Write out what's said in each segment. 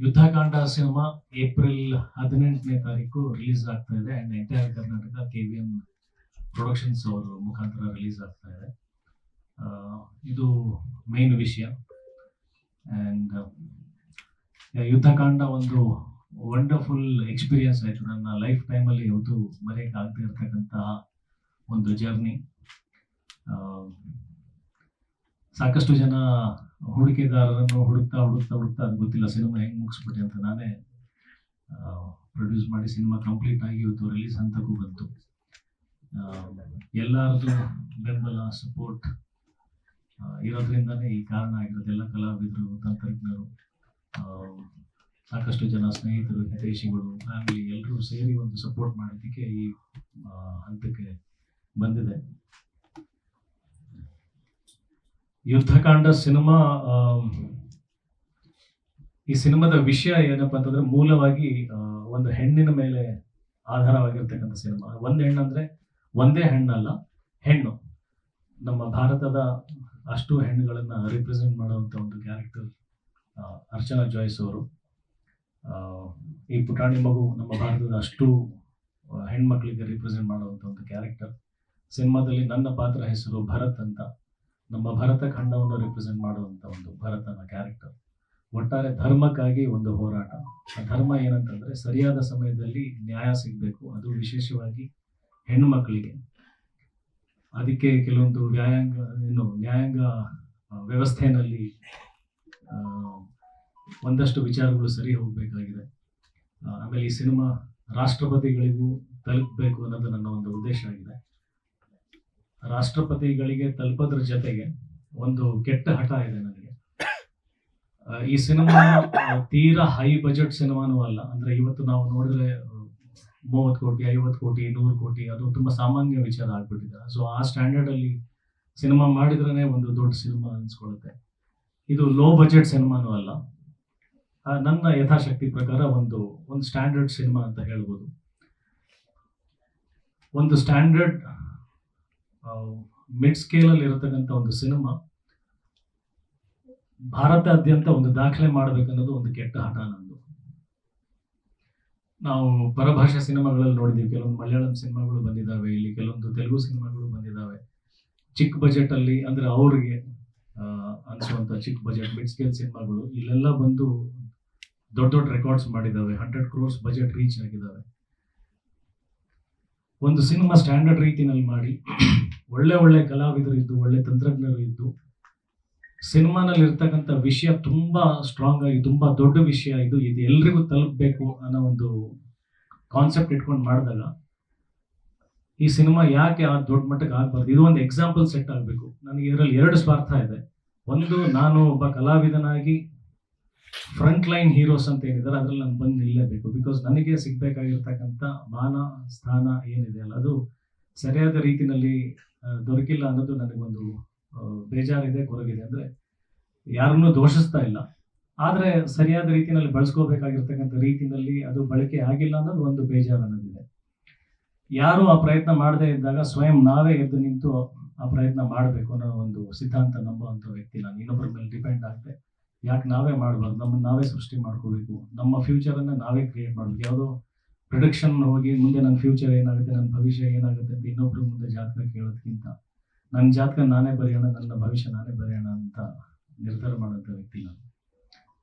Yuddhakanda cinema April ಹದಿನೆಂಟನೇ ತಾರೀಕು release ಆಗ್ತಾ ಇದೆ and entire Karnataka K V M productions ಅವರು ಮುಖಾಂತರ ರಿಲೀಸ್ ಆಗ್ತಾ ಇದೆ. ಇದು ಮೇನ್ ವಿಷಯ. ಅಂಡ್ ಯುದ್ಧಕಾಂಡ ಒಂದು ವಂಡರ್ಫುಲ್ ಎಕ್ಸ್ಪೀರಿಯನ್ಸ್ ಆಯಿತು. ನನ್ನ ಲೈಫ್ ಟೈಮಲ್ಲಿ ಯಾವುದು ಮರೆಯೋಕ್ಕಾಗದೇ ಇರತಕ್ಕಂತಹ ಒಂದು ಜರ್ನಿ ಸಾಕಷ್ಟು ಜನ ಹೂಡಿಕೆದಾರರನ್ನು ಹುಡುಕ್ತಾ ಹುಡುಕ್ತಾ ಹುಡುಕ್ತಾ ಅದು ಗೊತ್ತಿಲ್ಲ, ಸಿನಿಮಾ ಹೆಂಗೆ ಮುಗಿಸ್ಬಿಟ್ಟೆ ಅಂತ ನಾನೇ ಪ್ರೊಡ್ಯೂಸ್ ಮಾಡಿ ಸಿನಿಮಾ ಕಂಪ್ಲೀಟ್ ಆಗಿ ಇವತ್ತು ರಿಲೀಸ್ ಹಂತಕ್ಕೂ ಬಂತು. ಎಲ್ಲರದ್ದು ಎಲ್ಲರದು ಬೆಂಬಲ ಸಪೋರ್ಟ್ ಇರೋದ್ರಿಂದನೇ ಈ ಕಾರಣ ಆಗಿರೋದು. ಎಲ್ಲ ಕಲಾವಿದರು, ತಂತ್ರಜ್ಞರು ಸಾಕಷ್ಟು ಜನ ಸ್ನೇಹಿತರು, ಹಿತೈಷಿಗಳು ಫ್ಯಾಮಿಲಿ ಎಲ್ಲರೂ ಸೇರಿ ಒಂದು ಸಪೋರ್ಟ್ ಮಾಡೋದಕ್ಕೆ ಈ ಹಂತಕ್ಕೆ ಬಂದಿದೆ. ಯುದ್ಧಕಾಂಡ ಸಿನಿಮಾ ಈ ಸಿನಿಮಾದ ವಿಷಯ ಏನಪ್ಪ ಅಂತಂದ್ರೆ ಮೂಲವಾಗಿ ಒಂದು ಹೆಣ್ಣಿನ ಮೇಲೆ ಆಧಾರವಾಗಿರ್ತಕ್ಕಂಥ ಸಿನಿಮಾ. ಒಂದು ಹೆಣ್ಣು ಹೆಣ್ಣಂದ್ರೆ ಒಂದೇ ಹೆಣ್ಣಲ್ಲ, ಹೆಣ್ಣು. ನಮ್ಮ ಭಾರತದ ಅಷ್ಟು ಹೆಣ್ಣುಗಳನ್ನ ರಿಪ್ರೆಸೆಂಟ್ ಮಾಡುವಂತ ಒಂದು ಕ್ಯಾರೆಕ್ಟರ್ ಅರ್ಚನಾ ಜಾಯ್ಸ್ ಅವರು. ಈ ಪುಟಾಣಿ ಮಗು ನಮ್ಮ ಭಾರತದ ಅಷ್ಟು ಹೆಣ್ಮಕ್ಳಿಗೆ ರಿಪ್ರೆಸೆಂಟ್ ಮಾಡುವಂತ ಒಂದು ಕ್ಯಾರೆಕ್ಟರ್ ಸಿನಿಮಾದಲ್ಲಿ ನನ್ನ ಪಾತ್ರ ಹೆಸರು ಭರತ್ ಅಂತ. ನಮ್ಮ ಭರತ ಖಂಡವನ್ನು ರಿಪ್ರೆಸೆಂಟ್ ಮಾಡುವಂತ ಒಂದು ಭರತನ ಕ್ಯಾರೆಕ್ಟರ್ ಒಟ್ಟಾರೆ ಧರ್ಮಕ್ಕಾಗಿ ಒಂದು ಹೋರಾಟ. ಆ ಧರ್ಮ ಏನಂತಂದ್ರೆ ಸರಿಯಾದ ಸಮಯದಲ್ಲಿ ನ್ಯಾಯ ಸಿಗಬೇಕು. ಅದು ವಿಶೇಷವಾಗಿ ಹೆಣ್ಣು ಮಕ್ಕಳಿಗೆ ಅದಕ್ಕೆ ಕೆಲವೊಂದು ವ್ಯಾಯಾಂಗ, ಏನು ನ್ಯಾಯಾಂಗ ವ್ಯವಸ್ಥೆಯಲ್ಲಿ ಒಂದಷ್ಟು ವಿಚಾರಗಳು ಸರಿ ಹೋಗಬೇಕಾಗಿದೆ. ಆಮೇಲೆ ಈ ಸಿನಿಮಾ ರಾಷ್ಟ್ರಪತಿಗಳಿಗೂ ತಲುಪಬೇಕು ಅನ್ನೋದು ನನ್ನ ಒಂದು ಉದ್ದೇಶ ಆಗಿದೆ. ರಾಷ್ಟ್ರಪತಿಗಳಿಗೆ ತಲುಪೋದ್ರ ಜೊತೆಗೆ ಒಂದು ಕೆಟ್ಟ ಹಠ ಇದೆ ನನಗೆ. ಈ ಸಿನಿಮಾ ತೀರಾ ಹೈ ಬಜೆಟ್ ಸಿನಿಮಾನೂ ಅಲ್ಲ. ಅಂದ್ರೆ ಇವತ್ತು ನಾವು ನೋಡಿದ್ರೆ ಮೂವತ್ತು ಕೋಟಿ, ಐವತ್ತು ಕೋಟಿ, ನೂರು ಕೋಟಿ, ಅದು ತುಂಬಾ ಸಾಮಾನ್ಯ ವಿಚಾರ ಆಗ್ಬಿಟ್ಟಿದೆ. ಸೊ ಆ ಸ್ಟ್ಯಾಂಡರ್ಡ್ ಅಲ್ಲಿ ಸಿನಿಮಾ ಮಾಡಿದ್ರೇ ಒಂದು ದೊಡ್ಡ ಸಿನಿಮಾ ಅನ್ಸ್ಕೊಳ್ಳುತ್ತೆ ಇದು ಲೋ ಬಜೆಟ್ ಸಿನಿಮಾನೂ ಅಲ್ಲ. ನನ್ನ ಯಥಾಶಕ್ತಿ ಪ್ರಕಾರ ಒಂದು ಒಂದು ಸ್ಟ್ಯಾಂಡರ್ಡ್ ಸಿನಿಮಾ ಅಂತ ಹೇಳ್ಬೋದು. ಒಂದು ಸ್ಟ್ಯಾಂಡರ್ಡ್ ಮಿಡ್ ಸ್ಕೇಲ್ ಅಲ್ಲಿ ಇರತಕ್ಕಂಥ ಒಂದು ಸಿನಿಮಾ ಭಾರತಾದ್ಯಂತ ಒಂದು ದಾಖಲೆ ಮಾಡಬೇಕನ್ನೋದು ಒಂದು ಕೆಟ್ಟ ಹಠ ನಂದು. ನಾವು ಪರಭಾಷಾ ಸಿನಿಮಾಗಳಲ್ಲಿ ನೋಡಿದೀವಿ ಕೆಲವೊಂದು ಮಲಯಾಳಂ ಸಿನಿಮಾಗಳು ಬಂದಿದ್ದಾವೆ, ಇಲ್ಲಿ ಕೆಲವೊಂದು ತೆಲುಗು ಸಿನಿಮಾಗಳು ಬಂದಿದ್ದಾವೆ. ಚಿಕ್ಕ ಬಜೆಟ್ ಅಲ್ಲಿ ಅಂದ್ರೆ ಅವ್ರಿಗೆ ಅನಿಸುವಂಥ ಚಿಕ್ಕ ಬಜೆಟ್ ಮಿಡ್ ಸ್ಕೇಲ್ ಸಿನಿಮಾಗಳು, ಇಲ್ಲೆಲ್ಲ ಬಂದು ದೊಡ್ಡ ದೊಡ್ಡ ರೆಕಾರ್ಡ್ಸ್ ಮಾಡಿದ್ದಾವೆ. ಹಂಡ್ರೆಡ್ ಕ್ರೋರ್ಸ್ ಬಜೆಟ್ ರೀಚ್ ಆಗಿದ್ದಾವೆ. ಒಂದು ಸಿನಿಮಾ ಸ್ಟ್ಯಾಂಡರ್ಡ್ ರೀತಿನಲ್ಲಿ ಮಾಡಿ, ಒಳ್ಳೆ ಒಳ್ಳೆ ಕಲಾವಿದರು ಇದ್ದು, ಒಳ್ಳೆ ತಂತ್ರಜ್ಞರು ಇದ್ದು ಸಿನಿಮಾನಲ್ಲಿ ಇರ್ತಕ್ಕಂಥ ವಿಷಯ ತುಂಬಾ ಸ್ಟ್ರಾಂಗ್ ಆಗಿ, ತುಂಬಾ ದೊಡ್ಡ ವಿಷಯ ಇದು ಇದು ಎಲ್ರಿಗೂ ತಲುಪಬೇಕು ಅನ್ನೋ ಒಂದು ಕಾನ್ಸೆಪ್ಟ್ ಇಟ್ಕೊಂಡು ಮಾಡಿದಾಗ, ಈ ಸಿನಿಮಾ ಯಾಕೆ ಆ ದೊಡ್ಡ ಮಟ್ಟಕ್ಕೆ ಆಗ್ಬಾರ್ದು? ಇದು ಒಂದು ಎಕ್ಸಾಂಪಲ್ ಸೆಟ್ ಆಗಬೇಕು. ನನಗೆ ಇದರಲ್ಲಿ ಎರಡು ಸ್ವಾರ್ಥ ಇದೆ. ಒಂದು, ನಾನು ಒಬ್ಬ ಕಲಾವಿದನಾಗಿ ಫ್ರಂಟ್ ಲೈನ್ ಹೀರೋಸ್ ಅಂತ ಏನಿದ್ದಾರೆ ಅದ್ರಲ್ಲಿ ನಾನು ಬಂದು ನಿಲ್ಲಬೇಕು. ಬಿಕಾಸ್ ನನಗೆ ಸಿಗಬೇಕಾಗಿರ್ತಕ್ಕಂಥ ಮಾನ, ಸ್ಥಾನ ಏನಿದೆ ಅಲ್ಲ, ಅದು ಸರಿಯಾದ ರೀತಿಯಲ್ಲಿ ದೊರಕಿಲ್ಲ ಅನ್ನೋದು ನನಗೊಂದು ಬೇಜಾರಿದೆ ಕೊರಗಿದೆ ಅಂದ್ರೆ ಯಾರನ್ನೂ ದೋಷಿಸ್ತಾ ಇಲ್ಲ. ಆದರೆ ಸರಿಯಾದ ರೀತಿಯಲ್ಲಿ ಬಳಸ್ಕೋಬೇಕಾಗಿರ್ತಕ್ಕಂಥ ರೀತಿಯಲ್ಲಿ ಅದು ಬಳಕೆ ಆಗಿಲ್ಲ ಅನ್ನೋದು ಒಂದು ಬೇಜಾರು ಅನ್ನೋದಿದೆ. ಯಾರು ಆ ಪ್ರಯತ್ನ ಮಾಡದೇ ಇದ್ದಾಗ ಸ್ವಯಂ ನಾವೇ ಎದ್ದು ನಿಂತು ಆ ಪ್ರಯತ್ನ ಮಾಡಬೇಕು ಅನ್ನೋ ಒಂದು ಸಿದ್ಧಾಂತ ನಂಬುವಂಥ ವ್ಯಕ್ತಿ ನಾನು ಇನ್ನೊಬ್ಬರ ಮೇಲೆ ಡಿಪೆಂಡ್ ಆಗದೆ. ಯಾಕೆ ನಾವೇ ಮಾಡಬಾರ್ದು? ನಮ್ಮನ್ನು ನಾವೇ ಸೃಷ್ಟಿ ಮಾಡ್ಕೋಬೇಕು. ನಮ್ಮ ಫ್ಯೂಚರನ್ನು ನಾವೇ ಕ್ರಿಯೇಟ್ ಮಾಡಬೇಕು. ಯಾವುದೋ ಪ್ರೊಡಕ್ಷನ್ ಹೋಗಿ ಮುಂದೆ ನನ್ನ ಫ್ಯೂಚರ್ ಏನಾಗುತ್ತೆ, ನನ್ನ ಭವಿಷ್ಯ ಏನಾಗುತ್ತೆ ಅಂತ ಇನ್ನೊಬ್ರ ಮುಂದೆ ಜಾತಕ ಕೇಳೋದಕ್ಕಿಂತ ನನ್ನ ಜಾತಕ ನಾನೇ ಬರೆಯೋಣ, ನನ್ನ ಭವಿಷ್ಯ ನಾನೇ ಬರೆಯೋಣ ಅಂತ ನಿರ್ಧಾರ ಮಾಡೋಂಥ ವ್ಯಕ್ತಿ ನಾನು.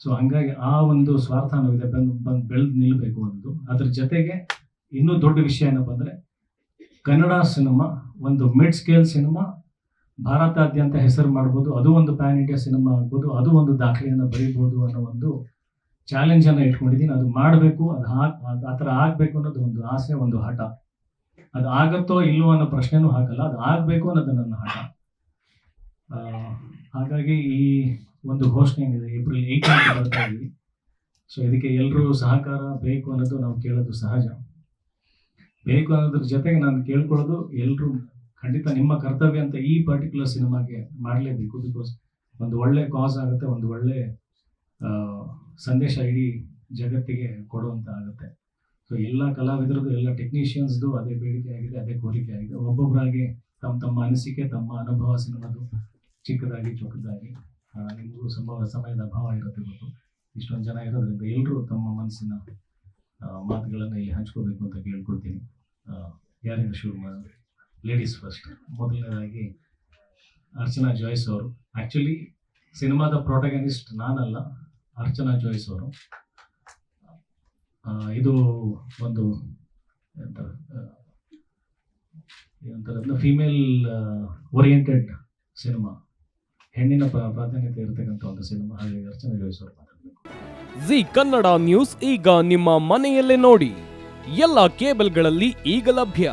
ಸೊ ಹಂಗಾಗಿ ಆ ಒಂದು ಸ್ವಾರ್ಥ ಇದೆ ಬಂದು ಬಂದು ಬೆಳೆದು ನಿಲ್ಲಬೇಕು ಅನ್ನೋದು ಅದ್ರ ಜೊತೆಗೆ ಇನ್ನೂ ದೊಡ್ಡ ವಿಷಯ ಏನಪ್ಪ ಅಂದರೆ ಕನ್ನಡ ಸಿನಿಮಾ, ಒಂದು ಮಿಡ್ ಸ್ಕೇಲ್ ಸಿನಿಮಾ ಭಾರತಾದ್ಯಂತ ಹೆಸರು ಮಾಡ್ಬೋದು, ಅದು ಒಂದು ಪ್ಯಾನ್ ಇಂಡಿಯಾ ಸಿನಿಮಾ ಆಗ್ಬೋದು, ಅದು ಒಂದು ದಾಖಲೆಯನ್ನು ಬರೀಬೋದು ಅನ್ನೋ ಒಂದು ಚಾಲೆಂಜನ್ನು ಇಟ್ಕೊಂಡಿದ್ದೀನಿ. ಅದು ಮಾಡಬೇಕು, ಅದು ಆ ಥರ ಆಗಬೇಕು ಅನ್ನೋದು ಒಂದು ಆಸೆ, ಒಂದು ಹಠ. ಅದು ಆಗತ್ತೋ ಇಲ್ಲವೋ ಅನ್ನೋ ಪ್ರಶ್ನೆನೂ ಹಾಕಲ್ಲ, ಅದು ಆಗಬೇಕು ಅನ್ನೋದು ನನ್ನ ಹಠ. ಹಾಗಾಗಿ ಈ ಒಂದು ಘೋಷಣೆ ಏನಿದೆ, ಏಪ್ರಿಲ್ ಏಯ್ಟ್ ಬರ್ತಾ ಇದ್ವಿ ಸೊ ಇದಕ್ಕೆ ಎಲ್ಲರೂ ಸಹಕಾರ ಬೇಕು ಅನ್ನೋದು ನಾವು ಕೇಳೋದು ಸಹಜ. ಬೇಕು ಅನ್ನೋದ್ರ ಜೊತೆಗೆ ನಾನು ಕೇಳ್ಕೊಳ್ಳೋದು ಎಲ್ಲರೂ ಖಂಡಿತ ನಿಮ್ಮ ಕರ್ತವ್ಯ ಅಂತ ಈ ಪರ್ಟಿಕ್ಯುಲರ್ ಸಿನಿಮಾಗೆ ಮಾಡಲೇಬೇಕು ಬಿಕಾಸ್ ಒಂದು ಒಳ್ಳೆ ಕಾಸ್ ಆಗುತ್ತೆ, ಒಂದು ಒಳ್ಳೆ ಸಂದೇಶ ಇಡೀ ಜಗತ್ತಿಗೆ ಕೊಡುವಂತ ಆಗುತ್ತೆ. ಸೊ ಎಲ್ಲ ಕಲಾವಿದರದ್ದು, ಎಲ್ಲ ಟೆಕ್ನಿಷಿಯನ್ಸ್ದು ಅದೇ ಬೇಡಿಕೆ ಆಗಿದೆ, ಅದೇ ಕೋರಿಕೆ ಆಗಿದೆ. ಒಬ್ಬೊಬ್ಬರಾಗಿ ತಮ್ಮ ತಮ್ಮ ಅನಿಸಿಕೆ, ತಮ್ಮ ಅನುಭವ ಸಿನಿಮಾದು ಚಿಕ್ಕದಾಗಿ, ಚೊಕ್ಕದಾಗಿ ನಿಮಗೂ ಸಂಭವ, ಸಮಯದ ಅಭಾವ ಇರುತ್ತೆ ಗೊತ್ತು. ಇಷ್ಟೊಂದು ಜನ ಇರೋದ್ರಿಂದ ಎಲ್ಲರೂ ತಮ್ಮ ಮನಸ್ಸಿನ ಮಾತುಗಳನ್ನು ಇಲ್ಲಿ ಹಂಚ್ಕೋಬೇಕು ಅಂತ ಕೇಳ್ಕೊಳ್ತೀನಿ. ಯಾರಿಗೂ ಶುರು ಮಾಡೋದು? ಲೇಡೀಸ್ ಫಸ್ಟ್ ಮೊದಲನೇದಾಗಿ ಅರ್ಚನಾ ಜಾಯ್ಸ್ ಅವರು. ಆ್ಯಕ್ಚುಲಿ ಸಿನಿಮಾದ ಪ್ರೊಟಗನಿಸ್ಟ್ ನಾನಲ್ಲ, ಅರ್ಚನಾ ಜಾಯ್ಸ್ ಅವರು. ಇದು ಒಂದು ಏನಂತಾರೆ ಫಿಮೇಲ್ ಓರಿಯೆಂಟೆಡ್ ಸಿನಿಮಾ. ಹೆಣ್ಣಿನ ಪ್ರ- ಪ್ರಾಧಾನ್ಯತೆ ಇರತಕ್ಕಂಥ ಒಂದು ಸಿನಿಮಾ. ಹಾಗೆ ಅರ್ಚನಾ ಜಾಯ್ಸ್ ಅವರು ಜಿ ಕನ್ನಡ ನ್ಯೂಸ್ ಈಗ ನಿಮ್ಮ ಮನೆಯಲ್ಲೇ ನೋಡಿ. ಎಲ್ಲ ಕೇಬಲ್ಗಳಲ್ಲಿ ಈಗ ಲಭ್ಯ.